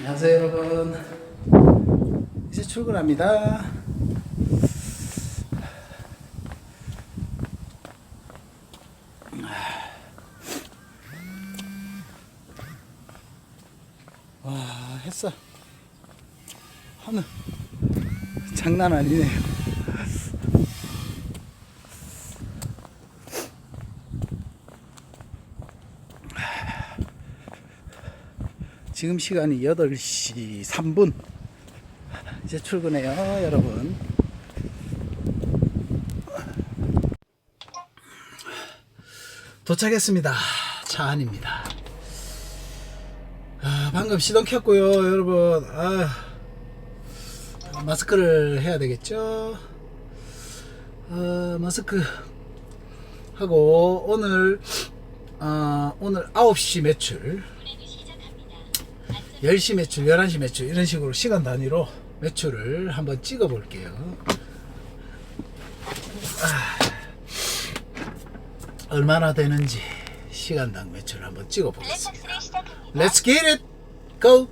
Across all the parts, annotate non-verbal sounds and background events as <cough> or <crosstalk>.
안녕하세요 여러분. 이제 출근합니다. 와 햇살. 하늘. 장난 아니네요 지금 시간이 8시 3분. 이제 출근해요 여러분. 도착했습니다. 차 안입니다. 아, 방금 시동 켰고요 여러분. 아, 마스크를 해야 되겠죠? 아, 마스크 하고 오늘 아, 오늘 9시 매출 10시 매출, 11시 매출 이런 식으로 시간 단위로 매출을 한번 찍어 볼게요. 아, 얼마나 되는지 시간당 매출을 한번 찍어 보겠습니다. Let's get it! Go!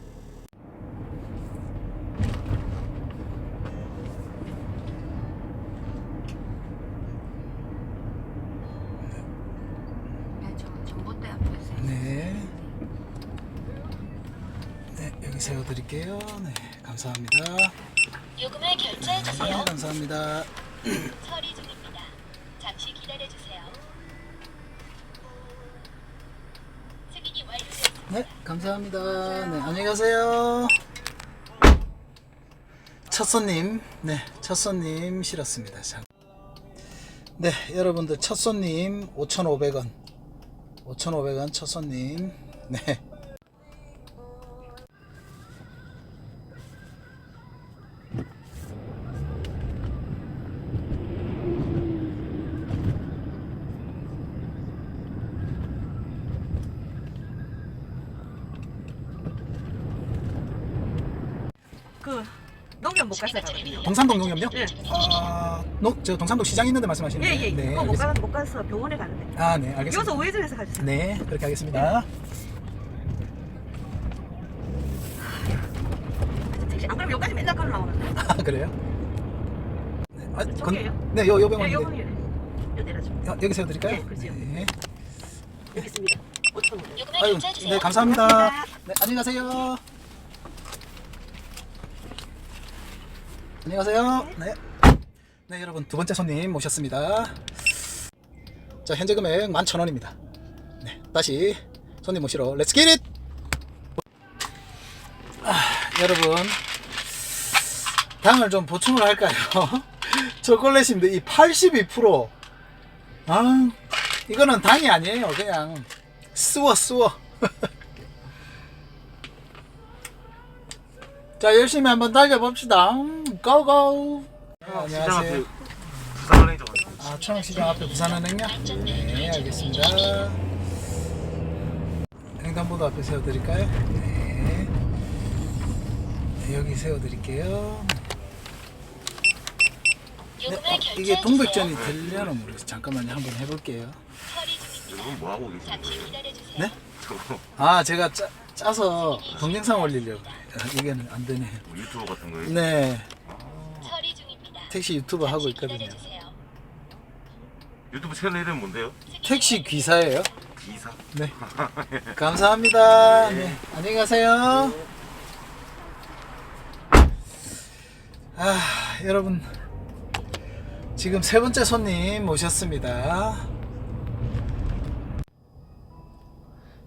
네, 저 전봇대 앞에 있어요. 네. 네, 여기 세워 드릴게요. 네, 감사합니다. 요금을 결제해 주세요. 네, 감사합니다. 처리 중입니다. 잠시 기다려 주세요. 승인이 완료되었습니다. 네, 감사합니다. 네, 안녕히 가세요. 첫 손님, 네, 첫 손님 실었습니다. 자. 네, 여러분들 첫 손님 5,500원. 5,500원 첫 손님. 네. 그 농협 못 갔어요. 동산동 농협요? 예. 아, 농, 저 동산동 시장 있는데 말씀하시는 예, 거예요? 예. 네, 그거 못, 알겠습니다. 가, 못 가서 병원에 가는데. 아, 네, 알겠습니다. 여기서 우회전해서 가주세요. 네, 그렇게 하겠습니다. 택시 안 그러면 여기까지 맨날 걸어 나오는데. 아, 그래요? 네, 아, 저기예요? 네, 요, 요 예, 병원인데. 여기 여기 내려줘. 여, 여기 세워드릴까요? 네, 그렇죠. 네. 여기 있습니다. 5천 원. 아유. 네, 감사합니다. 네, 안녕히 가세요. 안녕히 가세요. 네. 네, 여러분, 두 번째 손님 모셨습니다. 자, 현재 금액 11,000원입니다. 네, 다시 손님 모시러 렛츠 기릿! 아, 여러분, 당을 좀 보충을 할까요? <laughs> 초콜릿인데 이 82%. 아, 이거는 당이 아니에요. 그냥 쓰워 쓰워. 자 열심히 한번 달려봅시다. 고고. 시장 앞에 안녕하세요. 아 초양시장 앞에 부산은행요? 네 알겠습니다. 횡단보도 앞에 세워드릴까요? 네. 네, 여기 세워드릴게요. 네, 어, 이게 동백전이 주세요. 되려나 모르겠어요. 잠깐만요, 한번 해볼게요. 처리 중입니다. 여러분 뭐 하고 계세요? 잠시 기다려 주세요. 네? 저거 <laughs> 아 제가 짜, 짜서 동영상 올리려고 그래요. 아, 이게는 안 되네. 뭐 유튜버 같은 거예요? 네, 처리 중입니다. 택시 유튜브 하고 있거든요. 기다려 주세요. 유튜브 채널 이름 뭔데요? 택시 귀사예요. 기사. 네. <laughs> 감사합니다. 네. 안녕히 가세요. 아, 여러분. 지금 세 번째 손님 모셨습니다.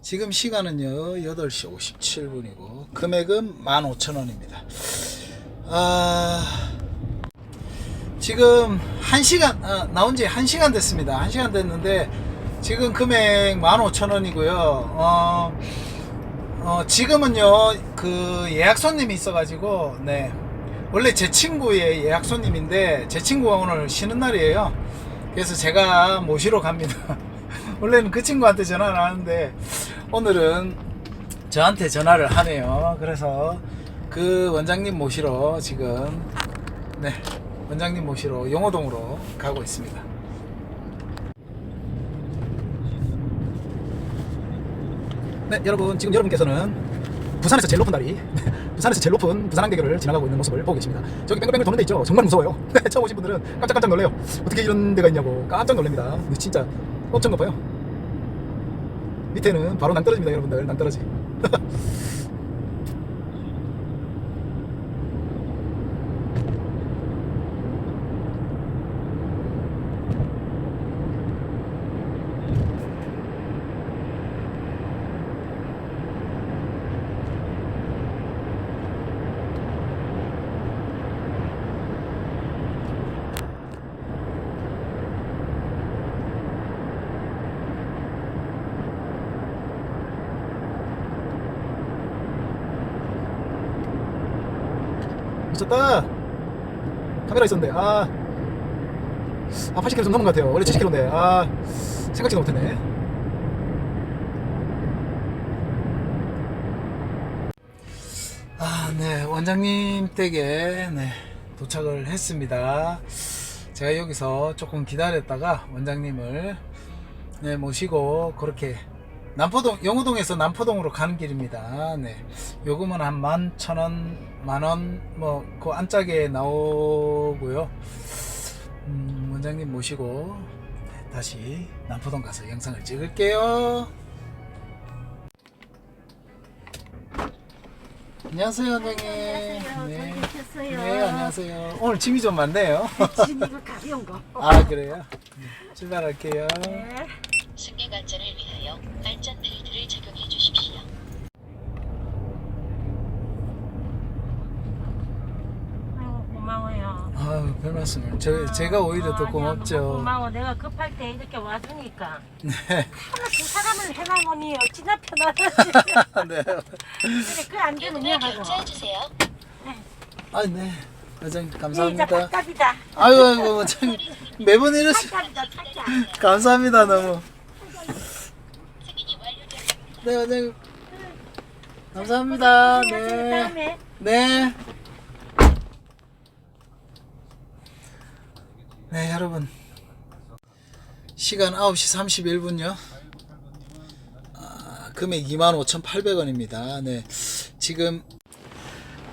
지금 시간은요, 8시 57분이고, 금액은 15,000원입니다. 아, 지금 1시간, 아, 나온 지 1시간 됐습니다. 1시간 됐는데, 지금 금액 15,000원이고요. 어, 어, 지금은요, 그 예약 손님이 있어 가지고, 네. 원래 제 친구의 예약 손님인데, 제 친구가 오늘 쉬는 날이에요. 그래서 제가 모시러 갑니다. <laughs> 원래는 그 친구한테 전화를 하는데, 오늘은 저한테 전화를 하네요. 그래서 그 원장님 모시러 지금, 네. 원장님 모시러 용호동으로 가고 있습니다. 네, 여러분 지금 여러분께서는 부산에서 제일 높은 다리, <laughs> 부산에서 제일 높은 부산 한계교를 지나가고 있는 모습을 보고 계십니다. 저기 뺑글뺑글 도는 데 있죠. 정말 무서워요. <laughs> 처음 오신 분들은 깜짝깜짝 놀래요. 어떻게 이런 데가 있냐고 깜짝 놀랍니다. 진짜 엄청 높아요. 밑에는 바로 낭떠러집니다, 여러분들. 낭떠러지. <laughs> 미쳤다. 카메라 있었는데 아, 아 80km 좀 넘은 것 같아요. 원래 70km인데 아 생각지도 못했네. 아, 네 원장님 댁에 네, 도착을 했습니다. 제가 여기서 조금 기다렸다가 원장님을 네, 모시고 그렇게 남포동 영우동에서 남포동으로 가는 길입니다. 네. 요금은 한 만 천 원, 만 원, 뭐, 그 안짝에 나오고요. 음, 원장님 모시고 네, 다시 남포동 가서 영상을 찍을게요. 안녕하세요, 원장님. 안녕하세요. 네. 잘 계셨어요? 네, 안녕하세요. 오늘 짐이 좀 많네요. 진이가 가벼운 거. <laughs> 아, 그래요? 네, 출발할게요. 네. 승객 안전을 위하여 안전 벨트를 착용해 주십시오. 고마워요. 아유, 별 말씀을. 저, 제가 오히려 더 어, 고맙죠. 아니야, 고마워. 내가 급할 때 이렇게 와주니까. 네. 하나 두 사람을 해놔보니 어찌나 편하지. 네. 그래, 그안 되면 요금을 하고. 결제해 주세요. 아, 네. 회장님, 이제 감사합니다. 밥값이다. 아유, 아이고. <laughs> 매번 이러시. 밥값이다, 밥값. 감사합니다, 너무. 승인이 완료되었습니다. 네, 원장님. 감사합니다. 고생하세요, 네. 다음에. 네. 네, 여러분. 시간 9시 31분요. 아, 금액 25,800원입니다. 네. 지금,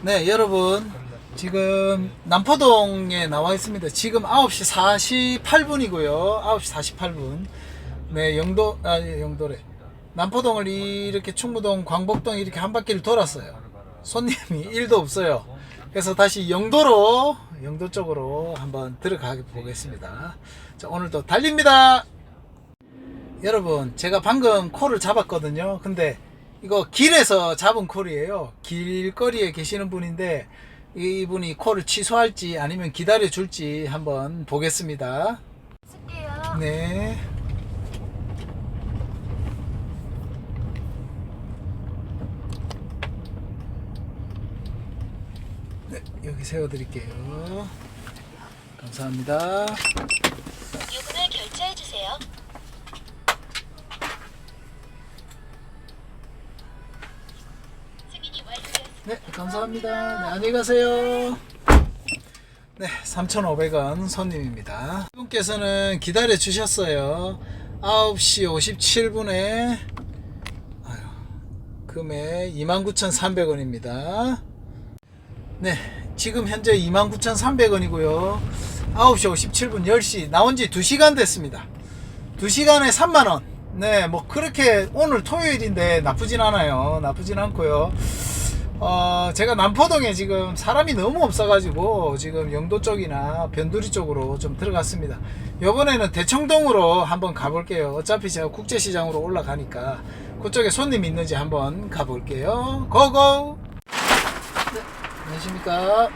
네, 여러분. 지금 남포동에 나와 있습니다. 지금 9시 48분이고요. 9시 48분. 네, 영도, 아, 예, 영도래. 남포동을 이렇게 충무동, 광복동 이렇게 한 바퀴를 돌았어요. 손님이 1도 없어요. 그래서 다시 영도로, 영도 쪽으로 한번 들어가 보겠습니다. 자, 오늘도 달립니다! 여러분, 제가 방금 콜을 잡았거든요. 근데 이거 길에서 잡은 콜이에요. 길거리에 계시는 분인데 이분이 콜을 취소할지 아니면 기다려 줄지 한번 보겠습니다. 쓸게요. 네. 네, 여기 세워드릴게요. 감사합니다. 요금을 결제해 주세요. 네, 감사합니다. 네, 안녕히 가세요. 네, 3,500원 손님입니다. 이분께서는 기다려 주셨어요. 9시 57분에 아유, 금액 29,300원입니다. 네, 지금 현재 29,300원이고요. 9시 57분 10시 나온 지 2시간 됐습니다. 2시간에 3만원. 네, 뭐 그렇게 오늘 토요일인데 나쁘진 않아요. 나쁘진 않고요. 어, 제가 남포동에 지금 사람이 너무 없어가지고 지금 영도 쪽이나 변두리 쪽으로 좀 들어갔습니다. 요번에는 대청동으로 한번 가볼게요. 어차피 제가 국제시장으로 올라가니까 그쪽에 손님 있는지 한번 가볼게요. 고고! 네, 안녕하십니까.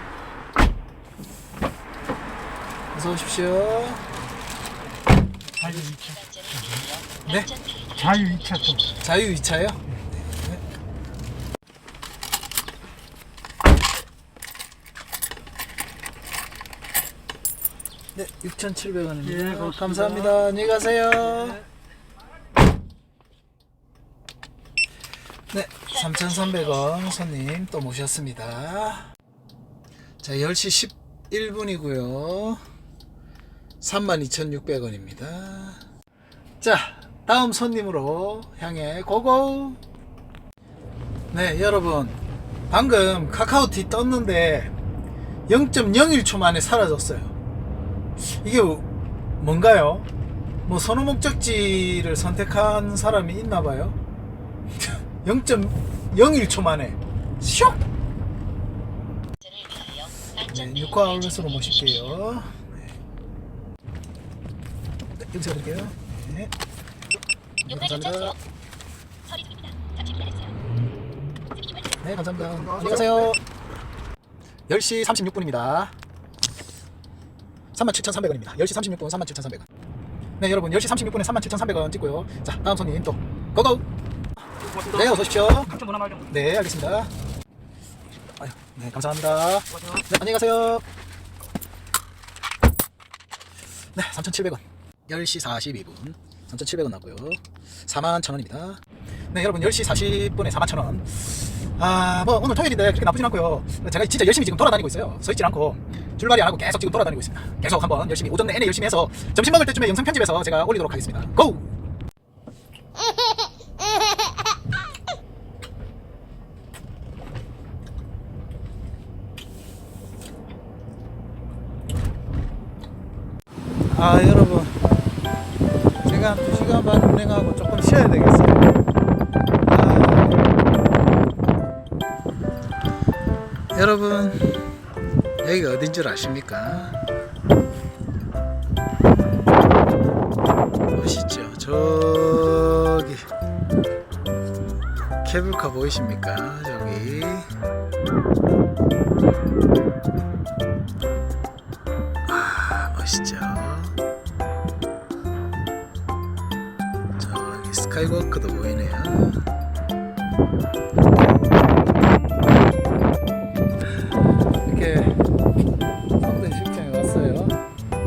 어서 오십시오. 안전을 위하여 네? 안전 벨트를 자유 착용해 2차 쪽. 주십시오. 자유 2차요? 네, 6,700원입니다. 예, 고맙습니다. 감사합니다. 안녕히 가세요. 네, 3,300원 손님 또 모셨습니다. 자, 10시 11분이고요. 32,600원입니다. 자, 다음 손님으로 향해 고고. 네, 여러분. 방금 카카오티 떴는데 0.01초 만에 사라졌어요. 이게 뭔가요? 뭐 선호 목적지를 선택한 사람이 있나 봐요. 0.01초 만에 슉! 네, 육화 아울렛으로 모실게요. 네. 네, 여기서 드릴게요. 네. 네, 감사합니다. 네, 감사합니다. 안녕히 가세요. 10시 36분입니다. 37,300원입니다. 10시 36분 37,300원. 네, 여러분 10시 36분에 37,300원 찍고요. 자, 다음 손님 또 고고. 네, 어서 오십시오. 네, 알겠습니다. 아유, 네, 감사합니다. 네, 안녕히 가세요. 네, 3,700원. 10시 42분. 3,700원 나고요. 41,000원입니다. 네, 여러분 10시 40분에 41,000원. 아, 뭐 오늘 토요일인데 그렇게 나쁘진 않고요. 제가 진짜 열심히 지금 돌아다니고 있어요. 서 있질 않고 출발이 안 하고 계속 지금 돌아다니고 있습니다. 계속 한번 열심히 오전 내내 열심히 해서 점심 먹을 때쯤에 영상 편집해서 제가 올리도록 하겠습니다. 고! <laughs> 아 여러분. 제가 2시간 반 운행하고 조금 쉬어야 되겠어요. 아, 여러분 여기가 어딘 줄 아십니까? 보시죠. 저기. 케이블카 보이십니까? 저기. 아 멋있죠 스카이워크도 보이네요. 이렇게 성대 식장에 왔어요.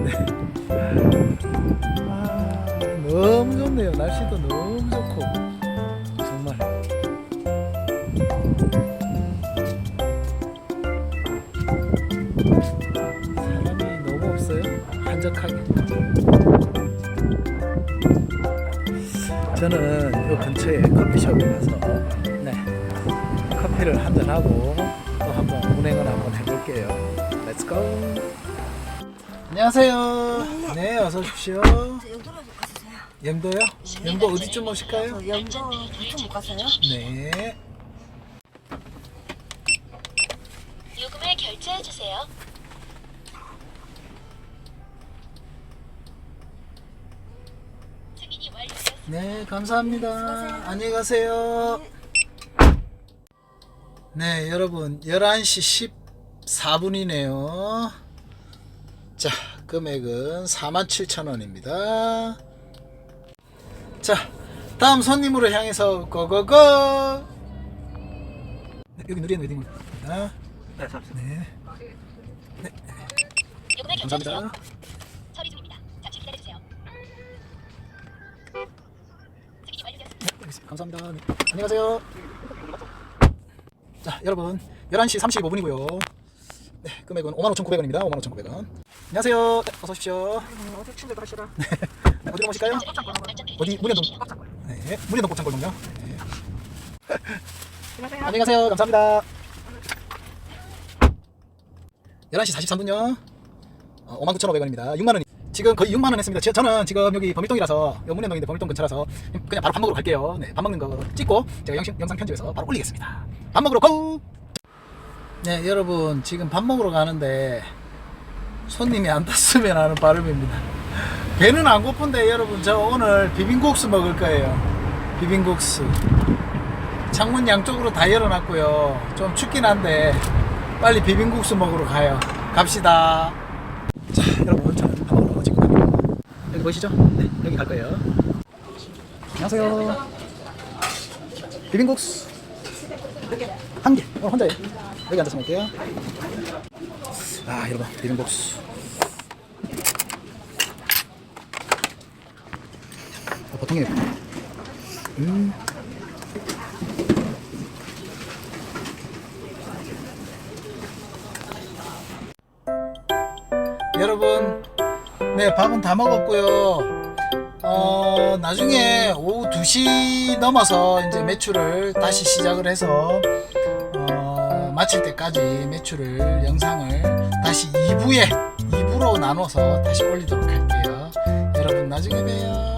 네. 아, 너무 좋네요. 날씨도 너무 좋고. 정말. 사람이 너무 없어요. 한적하게 저는 이 근처에 커피숍에 가서 네, 커피를 한잔 하고 또 한번 운행을 한번 해볼게요. Let's go. 안녕하세요. 네, 어서 오십시오. 영도로 가주세요. 영도요? 영도 어디쯤 오실까요? 영도 보통 못 갔어요? 네. 요금을 결제해 주세요. 네, 감사합니다. 안녕히 가세요. 네, 여러분, 11시 14분이네요. 자, 금액은 47,000원입니다. 자, 다음 손님으로 향해서 고고고! 네, 여기 누리는 웨딩입니다. 네. 네, 주세요. 감사합니다. 알겠습니다. 감사합니다. 네, 안녕히 가세요. 자, 여러분, 11시 35분이고요. 네, 금액은 55,900원입니다. 55,900원. 안녕하세요. 네, 어서 오십시오. 어디 친구 가시라. <laughs> 어디로 오실까요? 어디 문현동? 네, 문현동 곱창골목요. 네. 안녕히 가세요. 감사합니다. 11시 43분요. 어, 59,500원입니다. 6만 원. 지금 거의 6만 원 했습니다. 저, 저는 지금 여기 범일동이라서 여 문현동인데 범일동 근처라서 그냥 바로 밥 먹으러 갈게요. 네, 밥 먹는 거 찍고 제가 영상, 영상 편집해서 바로 올리겠습니다. 밥 먹으러 고! 네, 여러분 지금 밥 먹으러 가는데 손님이 안 탔으면 하는 바람입니다. <laughs> 배는 안 고픈데 여러분 저 오늘 비빔국수 먹을 거예요. 비빔국수. 창문 양쪽으로 다 열어놨고요. 좀 춥긴 한데 빨리 비빔국수 먹으러 가요. 갑시다. 자, 여러분 보이시죠? 네, 여기 갈 거예요. 안녕하세요. 비빔국수 한 개. 어, 혼자예요. 여기 앉아서 먹을게요. 아, 여러분 비빔국수. 어, 보통이에요. 음. 네 밥은 다 먹었고요. 어, 나중에 오후 2시 넘어서 이제 매출을 다시 시작을 해서 어, 마칠 때까지 매출을 영상을 다시 2부에 2부로 나눠서 다시 올리도록 할게요. 여러분 나중에 봬요.